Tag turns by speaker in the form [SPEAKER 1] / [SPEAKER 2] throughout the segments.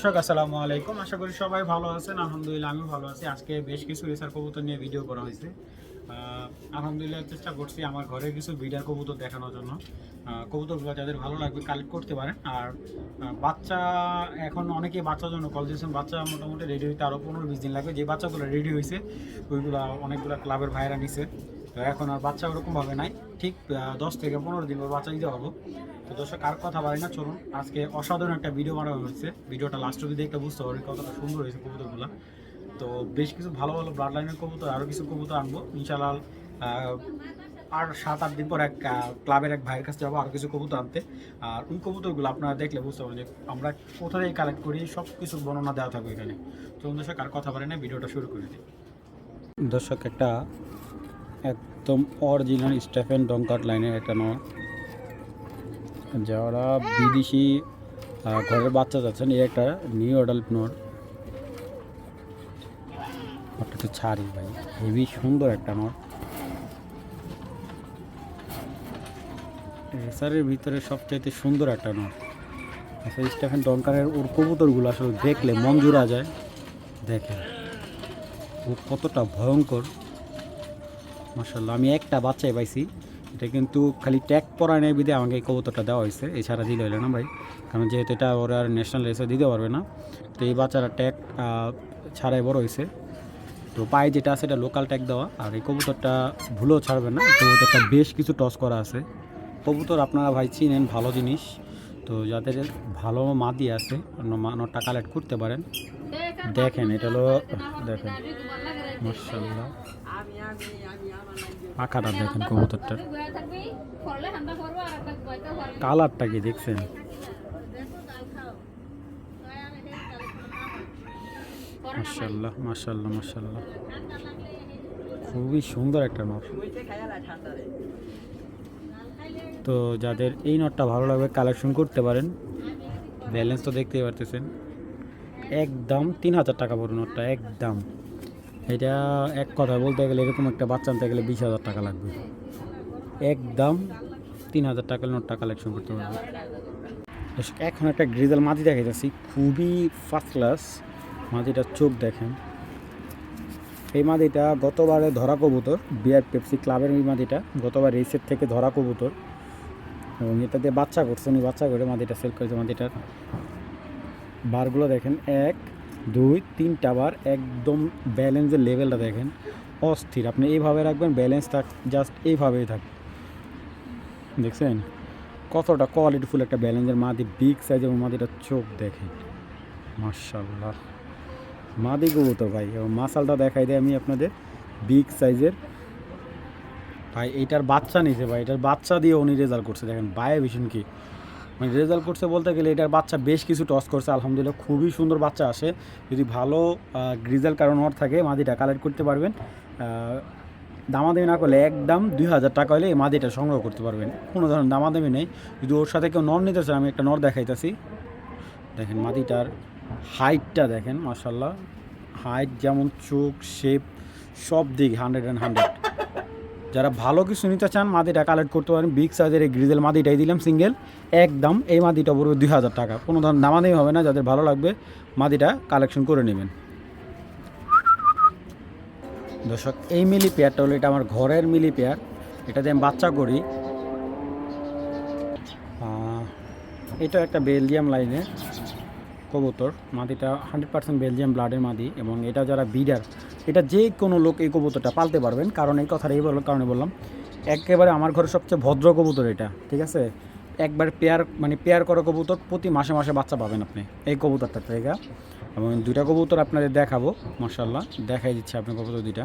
[SPEAKER 1] দর্শক, আসসালামু আলাইকুম। আশা করি সবাই ভালো আছেন। আলহামদুলিল্লাহ আমি ভালো আছি। আজকে বেশ কিছু রেসার কবুতর নিয়ে ভিডিও করা হয়েছে। আলহামদুলিল্লাহ চেষ্টা করছি আমার ঘরে কিছু বিডার কবুতর দেখানোর জন্য। কবুতরগুলো যাদের ভালো লাগবে কালেক্ট করতে পারেন। আর বাচ্চা এখন অনেকেই বাচ্চার জন্য কল দিয়েছেন। বাচ্চা মোটামুটি রেডি হইতে আরও পনেরো বিশ দিন লাগবে। যে বাচ্চাগুলো রেডি হয়েছে ওইগুলো অনেকগুলো ক্লাবের ভাইরা নিছে। তো এখন আর বাচ্চা ওরকমভাবে নাই। ঠিক দশ থেকে পনেরো দিন পর বাচ্চা দিতে পারব। তো দর্শক, আর কথা বলি না, চলুন। আজকে অসাধারণ একটা ভিডিও বানানো হয়েছে। ভিডিওটা লাস্ট অব্দি দেখতে বুঝতে পারবেন কতটা সুন্দর হয়েছে কবুতরগুলো। তো বেশ কিছু ভালো ভালো ব্লাড লাইনের কবুতর আরও কিছু কবুতর আনব। ইনশাল্লাহ আর সাত, আট দিন পর এক ক্লাবের এক ভাইয়ের কাছে যাব আরও কিছু কবুতর আনতে। আর ওই কবুতরগুলো আপনারা দেখলে বুঝতে পারবেন যে আমরা কোথা থেকে কালেক্ট করি সব কিছু বর্ণনা দেওয়া থাকবে এখানে। তো দর্শক, আর কথা বলে না ভিডিওটা শুরু করে দিই। দর্শক, একটা একদম অরিজিনাল স্টেফেন ডঙ্কাট লাইনের একটা নয়। যারা বিদেশি ঘরের বাচ্চা যাচ্ছেন, এই একটা নিউ অ্যাডাল্ট নোর ওটা তো ছাড়ি ভাই, হেভি সুন্দর একটা নট রেসারের ভিতরে সবচাইতে সুন্দর একটা নট আচ্ছা স্টেফেন ডঙ্কারের ওর কবুতরগুলো আসলে দেখলে মন জুড়া যায়। দেখেন, ও কতটা ভয়ঙ্কর। মাসাল্লাহ আমি একটা বাচ্চাই পাইছি। এটা কিন্তু খালি ট্যাগ পরা নেই বিধে আমাকে এই কবুতরটা দেওয়া হয়েছে। এছাড়া দিলে হইলে না ভাই। কারণ যেহেতু এটা ওরা আর ন্যাশনাল রেসে দিতে পারবে না। তো এই বাচ্চারা ট্যাগ ছাড়াই বড় হয়েছে। তো পায়ে যেটা আছে এটা লোকাল ট্যাগ দেওয়া। আর এই কবুতরটা ভুলেও ছাড়বে না। কবুতরটা বেশ কিছু টস করা আছে। কবুতর আপনারা ভাই চিনেন, ভালো জিনিস। তো যাদের ভালো মাদি আছে নটটা কালেক্ট করতে পারেন। দেখেন, এটা হলো, দেখেন মার্শাল্লাহ পাখাটা দেখেন কবুতরটার। কালারটা কি দেখছেন? মার্শাল্লাহ মার্শাল্লাহ মার্শাল্লাহ খুবই সুন্দর একটা নট তো যাদের এই নটটা ভালো লাগবে কালেকশন করতে পারেন। ব্যালেন্স তো দেখতেই পারতেছেন। একদম তিন হাজার টাকা পড়ে নটটা, একদম। এটা এক কথা বলতে গেলে এরকম একটা বাচ্চা আনতে গেলে বিশ হাজার টাকা লাগবে। একদম তিন হাজার টাকার নোটটা কালেকশন করতে পারবে। এখন একটা গ্রিজাল মাটি যাচ্ছি খুবই ফার্স্ট ক্লাস মাটিটার চোখ দেখেন। এই মাদিটা গতবারে ধরা কবুতর বিআর পেপসি ক্লাবের এই মাদিটা গতবার রেসের থেকে ধরা কবুতর। এবং এটাতে বাচ্চা করছে, উনি বাচ্চা করে মাদিটা সেল করেছে মাদিটার। বারগুলো দেখেন, এক, দুই তিনটা বার একদম ব্যালেন্সের লেভেলটা দেখেন, অস্থির। আপনি এইভাবে রাখবেন, ব্যালেন্স থাক, জাস্ট এইভাবেই থাক। দেখছেন? কতটা কোয়ালিটিফুল একটা ব্যালেন্সের মাদি বিগ সাইজ এবং মাদিটার চোখ দেখেন মার্শাল্লাহ মাদি কবুতর ভাই, এবং মাসালটা দেখাই দেয় আমি আপনাদের বিগ সাইজের ভাই, এটার বাচ্চা নিছে ভাই, এটার বাচ্চা দিয়ে উনি রেজাল্ট করছে। দেখেন বায়ে ভীষণ কি। মানে রেজাল্ট করছে বলতে গেলে এটার বাচ্চা বেশ কিছু টস করছে, আলহামদুলিল্লাহ। খুবই সুন্দর বাচ্চা আসে। যদি ভালো গ্রিজাল কারণ ওর থাকে, মাদিটা কালেক্ট করতে পারবেন। দামাদামি না করলে একদম দুই হাজার টাকা হলে এই মাদিটা সংগ্রহ করতে পারবেন। কোনো ধরনের দামাদামি নেই। যদি ওর সাথে কেউ নর নিতে চায়, আমি একটা নর দেখাইতেছি। দেখেন মাদিটার হাইটটা দেখেন মাসাল্লাহ হাইট যেমন চোখ শেপ সব দিক হান্ড্রেড অ্যান্ড হান্ড্রেড যারা ভালো কিছু নিতে চান, মাদিটা কালেক্ট করতে পারেন। বিগ সাইজের এই গ্রিজেল মাদিটাই দিলাম সিঙ্গেল একদম এই মাদিটা পড়বে দুই হাজার টাকা। কোনো ধরনের দামাদামি হবে না, যাদের ভালো লাগবে, মাদিটা কালেকশন করে নেবেন। দর্শক, এই মিলি পেয়ারটা হলো, এটা আমার ঘরের মিলি পেয়ার এটা দিয়ে আমি বাচ্চা করি। এটা একটা বেলজিয়াম লাইনের কবুতর। মাদিটা হান্ড্রেড পার্সেন্ট বেলজিয়াম ব্লাডের মাদি এবং এটা যারা বিডার এটা যে কোনো লোক এই কবুতরটা পালতে পারবেন। কারণ এই কথাটা এই কারণে বললাম, একেবারে আমার ঘরে সবচেয়ে ভদ্র কবুতর এটা, ঠিক আছে? একবার পেয়ার মানে পেয়ার করা কবুতর প্রতি মাসে মাসে বাচ্চা পাবেন আপনি এই কবুতরটা থেকে। এবং দুইটা কবুতর আপনাদের দেখাবো মার্শাল্লাহ দেখাই দিচ্ছে আপনি কবুতর দুইটা।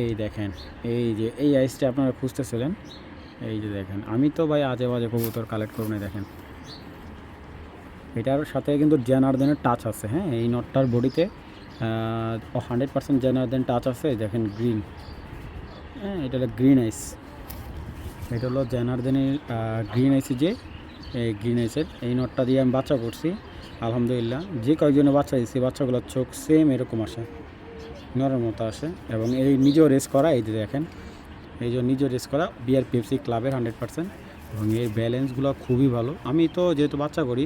[SPEAKER 1] এই দেখেন, এই যে এই আইসটা আপনারা খুঁজতেছিলেন, এই যে দেখেন। আমি তো ভাই আজে বাজে কবুতর কালেক্ট করুন দেখেন। এটার সাথে কিন্তু জেনার্দেনের টাচ আছে হ্যাঁ? এই নটটার বডিতে হান্ড্রেড পার্সেন্ট জেনার্দেন টাচ আছে দেখেন গ্রিন হ্যাঁ এটা হলো গ্রিন আইস এটা হলো জেনার্দেনের গ্রিন আইসি যে, এই গ্রিন আইসের এই নটটা দিয়ে আমি বাচ্চা করছি, আলহামদুলিল্লাহ। যে কয়েকজনে বাচ্চা দিচ্ছি বাচ্চাগুলোর চোখ সেম এরকম আসে। নরের মতো আসে। এবং এই নিজেও রেস করা, এই যে দেখেন, এই যে নিজেও রেস করা বিআর পিএফসি ক্লাবের হান্ড্রেড পার্সেন্ট এবং এর ব্যালেন্সগুলো খুবই ভালো। আমি তো যেহেতু বাচ্চা করি,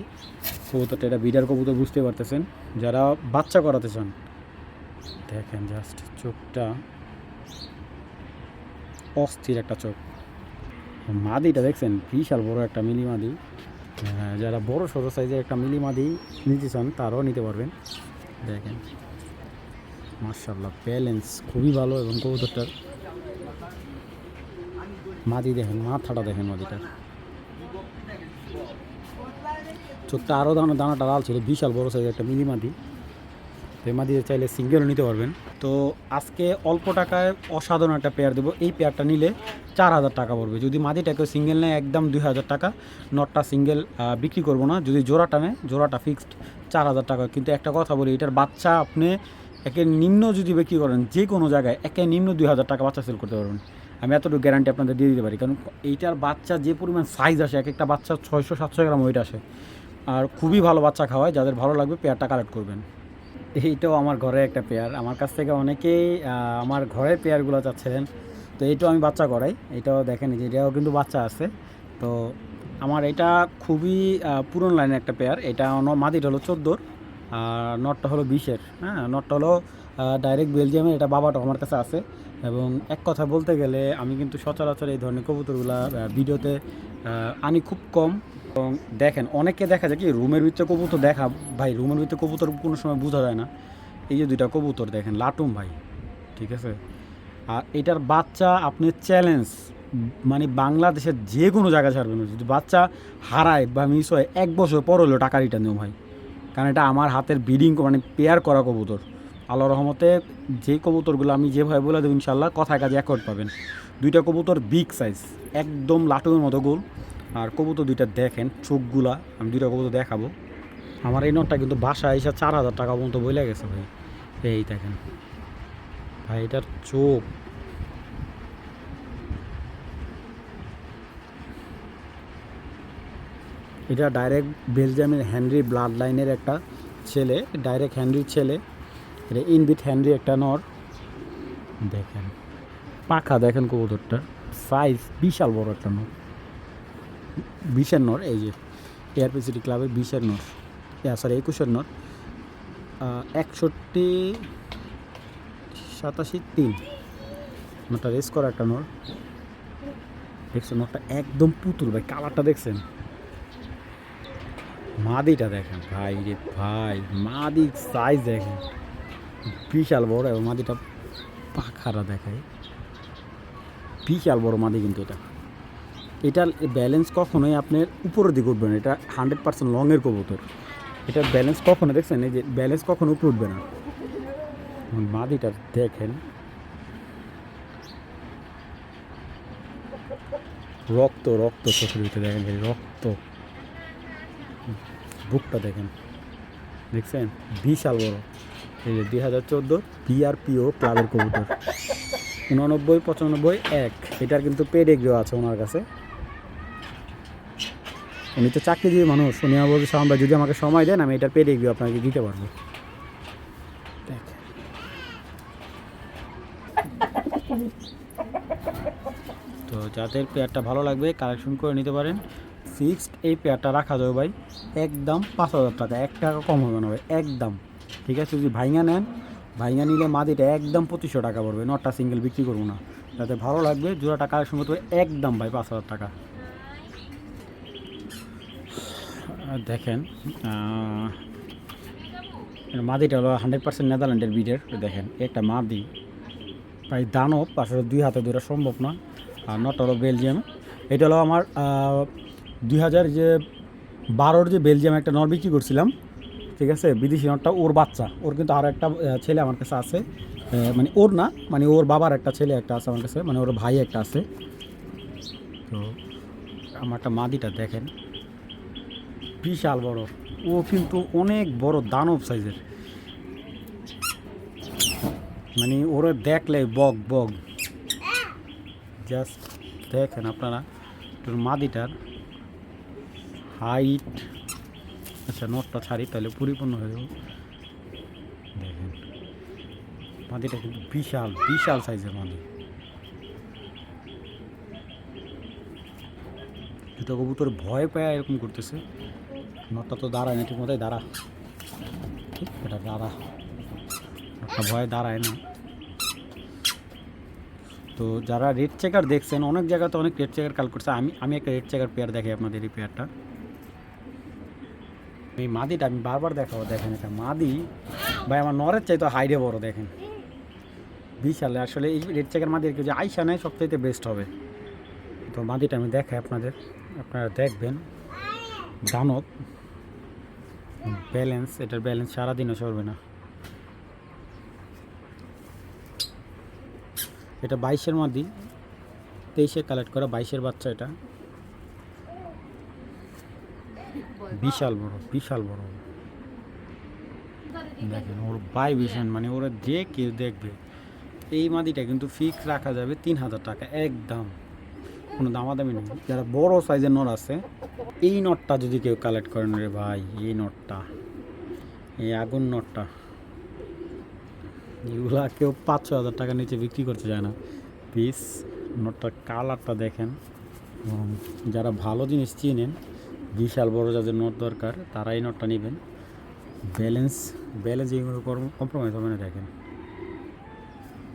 [SPEAKER 1] কবুতরটা এটা বিডার কবুতর বুঝতে পারতেছেন। যারা বাচ্চা করাতে চান, দেখেন জাস্ট চোখটা অস্থির একটা চোখ। মাদিটা দেখছেন, বিশাল বড় একটা মিলি মাদি। যারা বড় সড়ো সাইজের একটা মিলি মাদি নিতে চান, তারাও নিতে পারবেন। দেখেন মার্শাল্লাহ ব্যালেন্স খুবই ভালো এবং কবুতরটার মাদি দেখেন, মাথাটা দেখেন মাদিটার চোখটা আরও দানা দানাটা লাল ছিল, বিশাল বড় সাইজের একটা মিলি মাদি মাদি চাইলে সিঙ্গেলও নিতে পারবেন। তো আজকে অল্প টাকায় অসাধারণ একটা পেয়ার দেবো। এই পেয়ারটা নিলে চার হাজার টাকা পড়বে। যদি মাদিটাকে সিঙ্গেল নেয়, একদম দুই হাজার টাকা। নটটা সিঙ্গেল বিক্রি করব না। যদি জোড়াটা নেয় জোড়াটা ফিক্সড চার হাজার টাকা। কিন্তু একটা কথা বলি, এটার বাচ্চা আপনি একে নিম্ন যদি বিক্রি করেন যে কোনো জায়গায় একে নিম্ন দুই হাজার টাকা বাচ্চা সেল করতে পারবেন। আমি এতটুকু গ্যারান্টি আপনাদের দিয়ে দিতে পারি। কারণ এইটার বাচ্চা যে পরিমাণ সাইজ আসে এক একটা বাচ্চা ছয়শো, সাতশো গ্রাম ওয়েট আসে। আর খুবই ভালো বাচ্চা খাওয়ায়, যাদের ভালো লাগবে পেয়ারটা কালেক্ট করবেন। এইটাও আমার ঘরে একটা পেয়ার আমার কাছ থেকে অনেকেই আমার ঘরের পেয়ারগুলো চাচ্ছিলেন। তো এইটাও আমি বাচ্চা করাই। এটাও দেখেন যে, এটাও কিন্তু বাচ্চা আছে। তো আমার এটা খুবই পুরনো লাইনের একটা পেয়ার এটা মাদিটা হলো চোদ্দোর, আর নটটা হলো বিশের। হ্যাঁ নটটা হলো ডাইরেক্ট বেলজিয়ামের এটা বাবাটা আমার কাছে আছে। এবং এক কথা বলতে গেলে আমি কিন্তু সচরাচর এই ধরনের কবুতরগুলা ভিডিওতে আনি খুব কম। এবং দেখেন অনেকে দেখা যায় কি, রুমের ভিতরে কবুতর দেখা, ভাই, রুমের ভিতরে কবুতর কোনো সময় বোঝা যায় না। এই যে দুইটা কবুতর দেখেন, লাটুম ভাই, ঠিক আছে? আর এটার বাচ্চা আপনি চ্যালেঞ্জ মানে বাংলাদেশের যে কোনো জায়গায় ছাড়বেন। যদি বাচ্চা হারায় বা মিস হয়, এক বছর পর হলো টাকা রিটার্ন দেবো ভাই। কারণ এটা আমার হাতের ব্রিডিং মানে পেয়ার করা কবুতর। আল্লাহ রহমতে যে কবুতরগুলো আমি যেভাবে বলে দেবো ইনশাল্লাহ কথায় কাজে অ্যাকর্ড পাবেন। দুইটা কবুতর বিগ সাইজ একদম লাটুমের মতো গোল। আর কবুতর দুইটা দেখেন, চোখগুলা, আমি দুইটা কবুতর দেখাবো। আমার এই নটটা কিন্তু বাসায় এসে চার হাজার টাকা পর্যন্ত বলে গেছে ভাই। এই দেখেন, ভাই, এটার চোখ। এটা ডাইরেক্ট বেলজিয়ামের হ্যানরি ব্লাড লাইনের একটা ছেলে ডাইরেক্ট হ্যানরির ছেলে। এটা ইনবিট হ্যানরি একটা নর। দেখেন, পাখা দেখেন কবুতরটা। সাইজ বিশাল বড় একটা নর। বিশের নর, এই যে এয়ারপি সিটি ক্লাবের বিশের নর। সরি একুশের নর। একষট্টি, সাতাশি, তিন। নটা রেস করা একটা নর। দেখছেন নটটা একদম পুতুল ভাই কালারটা দেখছেন? মাদিটা দেখেন, ভাই রে ভাই মাদি সাইজ দেখেন। বিশাল বড় এবং মাদিটা পাখারা দেখায়। বিশাল বড় মাদি কিন্তু এটা। এটার ব্যালেন্স কখনোই আপনার উপরের দিকে উঠবে না, এটা হান্ড্রেড পার্সেন্ট লংয়ের কবুতর। এটার ব্যালেন্স কখনো দেখছেন? এই যে ব্যালেন্স কখনো উপরে উঠবে না। মাদিটা দেখেন। রক্ত রক্ত চোখের ভিতরে দেখেন রক্ত। বুকটা দেখেন। দেখছেন? বিশাল বড়। এই যে দুই হাজার চোদ্দ পিআরপিও ক্লাবের কবুতর। উননব্বই, পঁচানব্বই, এক। এটার কিন্তু পেডেগ্রিও আছে ওনার কাছে। উনি তো চাকরিজীবী মানুষ, উনি আমার বলছে সালাম যদি আমাকে সময় দেন, আমি এটার পেডেগ্রিও আপনাকে দিতে পারব। তো যাদের পেয়ারটা ভালো লাগবে কালেকশন করে নিতে পারেন। ফিক্সড এই পেয়ারটা রাখা যাবে ভাই, একদম পাঁচ হাজার টাকা, এক টাকা কম হবে না ভাই, একদম। ঠিক আছে, যদি ভাইঙ্গা নেন, ভাইঙ্গা নিলে মাদিটা একদম পঁচিশশো টাকা পড়বে নটা সিঙ্গেল বিক্রি করব না। যাতে ভালো লাগবে, জোড়াটা কালেকশন করতে হবে, একদম ভাই পাঁচ হাজার টাকা। দেখেন মাদিটা হলো হান্ড্রেড পার্সেন্ট নেদারল্যান্ডের বিডের, দেখেন, একটা মাদি। প্রায় দানব, আসলে দুই হাতে ধরা সম্ভব না। আর নটা হলো বেলজিয়াম। এটা হলো আমার দুই হাজার যে বারোর যে বেলজিয়াম একটা নর বিক্রি করছিলাম ঠিক আছে? বিদেশি নটটা ওর বাচ্চা। ওর কিন্তু আরও একটা আহ, ছেলে আমার কাছে আছে। আহ, মানে ওর না মানে ওর বাবার একটা ছেলে একটা আছে আমার কাছে মানে ওর ভাই একটা আছে। তো আমারটা মাদিটা দেখেন। বিশাল বড়। ও কিন্তু অনেক বড় দানব সাইজের। মানে ওরা দেখলে বগ বগ জাস্ট দেখেন আপনারা একটু মাদিটার হাইট আচ্ছা নটটা ছাড়ি তাহলে পরিপূর্ণ হয়ে যাবে। দেখেন। মাদিটা কিন্তু বিশাল বিশাল সাইজের মাদি। দুটো কবুতর ভয় পায় এরকম করতেছে। নটটা তো দাঁড়ায় না ঠিক মতোই দাঁড়া। ঠিক এটা দাঁড়া। নটটা ভয়ে দাঁড়ায় না। তো যারা রেড চেকার দেখছেন অনেক জায়গাতে অনেক রেড চেকার কাল করছে। আমি আমি একটা রেড চেকার পেয়ার দেখি আপনাদের এই পেয়ারটা এই মাদিটা আমি বারবার দেখাবো, দেখেন এটা মাদি। ভাই, আমার নরের চাই চাইতো হাইডে বড়, দেখেন। বিশাল, আসলে এই রেড চেকার মাদির কেউ যে আইসা নেয়, সবচাইতে বেস্ট হবে। তো মাদিটা আমি দেখাই আপনাদের, আপনারা দেখবেন। দানব। ব্যালেন্স, এটার ব্যালেন্স সারাদিনও চলবে না। এটা বাইশের মাদি, তেইশে কালেক্ট করা বাইশের বাচ্চা এটা। বিশাল বড় বিশাল বড়। দেখেন, ওর বাই ভীষণ মানে ওরা যে কেউ দেখবে, এই মাদিটা কিন্তু ফিক্স রাখা যাবে তিন হাজার টাকা, একদম। কোনো দামাদামি নেই। যারা বড় সাইজের নট আছে, এই নটটা যদি কেউ কালেক্ট করেন রে ভাই, এই নটটা, এই আগুন নটটা, এগুলা কেউ পাঁচ ছ হাজার টাকা নিচে বিক্রি করতে যায় না। পিস নটটার কালারটা দেখেন। যারা ভালো জিনিস চিনেন বিশাল বড় যাদের নোট দরকার তারা এই নোটটা নেবেন। ব্যালেন্স ব্যালেন্স এইগুলো কম্প্রোমাইজ হবে না দেখেন।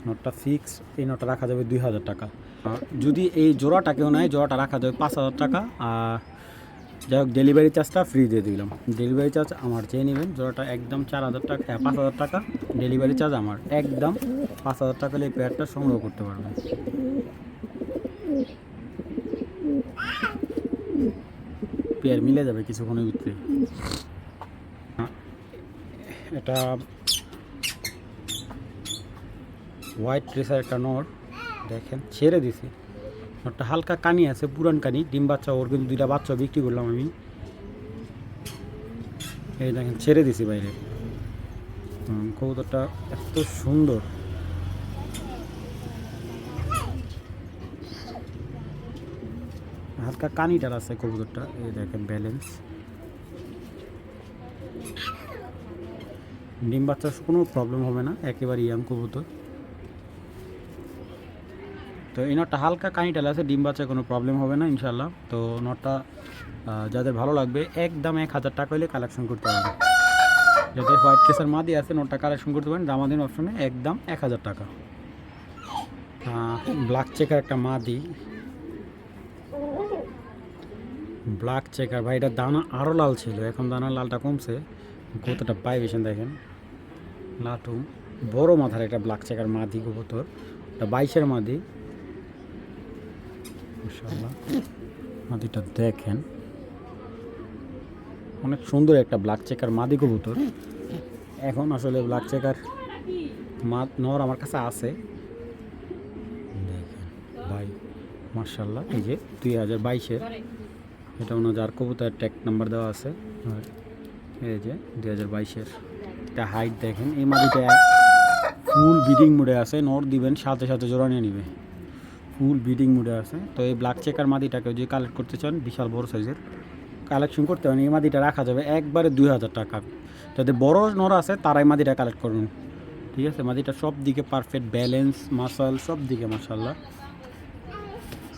[SPEAKER 1] নোটটা ফিক্স এই নোটটা রাখা যাবে দুই হাজার টাকা। যদি এই জোড়াটা কেউ নেয় জোড়াটা রাখা যাবে পাঁচ হাজার টাকা। আর যাই হোক ডেলিভারি চার্জটা ফ্রি দিয়ে দিলাম। ডেলিভারি চার্জ আমার চেয়ে নেবেন জোড়াটা একদম চার হাজার টাকা হ্যাঁ, পাঁচ হাজার টাকা। ডেলিভারি চার্জ আমার একদম পাঁচ হাজার টাকা এই প্যাডটা সংগ্রহ করতে পারবেন। পেয়ার মিলে যাবে কিছুক্ষণের ভিতরে। এটা হোয়াইট ড্রেসের একটা নট দেখেন, ছেড়ে দিছি। নটটা হালকা কানি আছে, পুরান কানি, ডিম বাচ্চা, ওর কিন্তু দুইটা বাচ্চা বিক্রি করলাম আমি। এই দেখেন, ছেড়ে দিছি বাইরে। কবুতরটা এত সুন্দর। হালকা কানি কানিটার আছে কবুতরটা, এই দেখেন ব্যালেন্স ডিম বাচ্চার কোনো প্রবলেম হবে না, একেবারে ইয়াং কবুতর। তো এই নটটা হালকা কানিটাল আছে, ডিম বাচ্চার কোনো প্রবলেম হবে না ইনশাল্লাহ তো নটটা যাদের ভালো লাগবে, একদম এক হাজার টাকা হলে কালেকশন করতে পারবে যাদের হোয়াইট ট্রেসার মাদি আছে, নটটা কালেকশন করতে পারেন দামাদিন অপশনে একদম এক হাজার টাকা। ব্ল্যাক চেকার একটা মাদি। Black checker. ভাই, এটা দানা আরও লাল ছিল, এখন দানা লালটা কমছে। কতটা পাই বেশি দেখেন। লাটু, বড় মাথার একটা ব্ল্যাক চেকার মাদি কবুতর। এটা বাইশের মাদি। মাদিটা দেখেন। অনেক সুন্দর একটা ব্ল্যাক চেকার মাদি কবুতর। এখন আসলে ব্ল্যাক চেকার মা নর আমার কাছে আছে। দেখেন, ভাই মার্শাল্লাহ এই যে দুই হাজার বাইশের। এটা ওনার কবুতর ট্যাগ নাম্বার দেওয়া আছে। এই যে দুই হাজার বাইশের। এটা হাইট দেখেন এই মাদিটা ফুল বিডিং মুডে আছে নর দিবেন সাথে সাথে জোড়া নিয়ে নিবে। ফুল বিডিং মুডে আছে। তো এই ব্ল্যাক চেকার মাদিটাকে যদি কালেক্ট করতে চান বিশাল বড় সাইজের কালেকশন করতে পারেন এই মাদিটা রাখা যাবে একবারে দুই হাজার টাকা। যাদের বড় নর আছে তারাই মাদিটা কালেক্ট করুন। ঠিক আছে? মাদিটা সব দিকে পারফেক্ট ব্যালেন্স মাসাল সব দিকে মাসাল্লাহ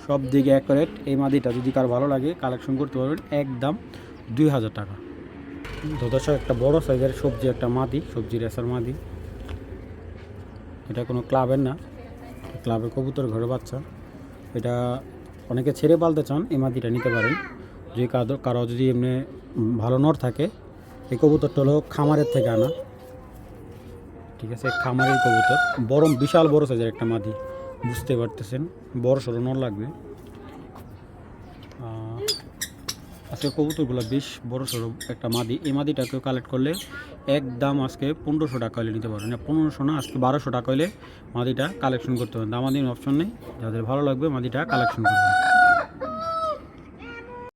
[SPEAKER 1] সব দিকে অ্যাকুরেট এই মাদিটা যদি কারও ভালো লাগে কালেকশন করতে পারবেন একদম দুই হাজার টাকা। তো একটা বড় সাইজের সবজি, একটা মাদি, সবজি রেসার মাদি। এটা কোনো ক্লাবের না। ক্লাবের কবুতর, ঘরে বাচ্চা। এটা অনেকে ছেড়ে পালতে চান, এই মাদিটা নিতে পারেন। যদি কারও যদি এমনি ভালো নর থাকে, এই কবুতরটা হলো খামারের থেকে আনা। ঠিক আছে, খামারের কবুতর। বড় বিশাল বড় সাইজের একটা মাদি। বুঝতে পারতেছেন। বড় সড়ো নর লাগবে। আজকে কবুতরগুলো বেশ বড় সড়ো একটা মাদি। এই মাদিটাকেও কালেক্ট করলে এক দাম আজকে পনেরোশো টাকা হলে নিতে পারবেন। পনেরোশো না, আজকে বারোশো টাকা হলে মাদিটা কালেকশন করতে পারেন দামাদিন অপশন নেই। যাদের ভালো লাগবে মাদিটা কালেকশন করবেন।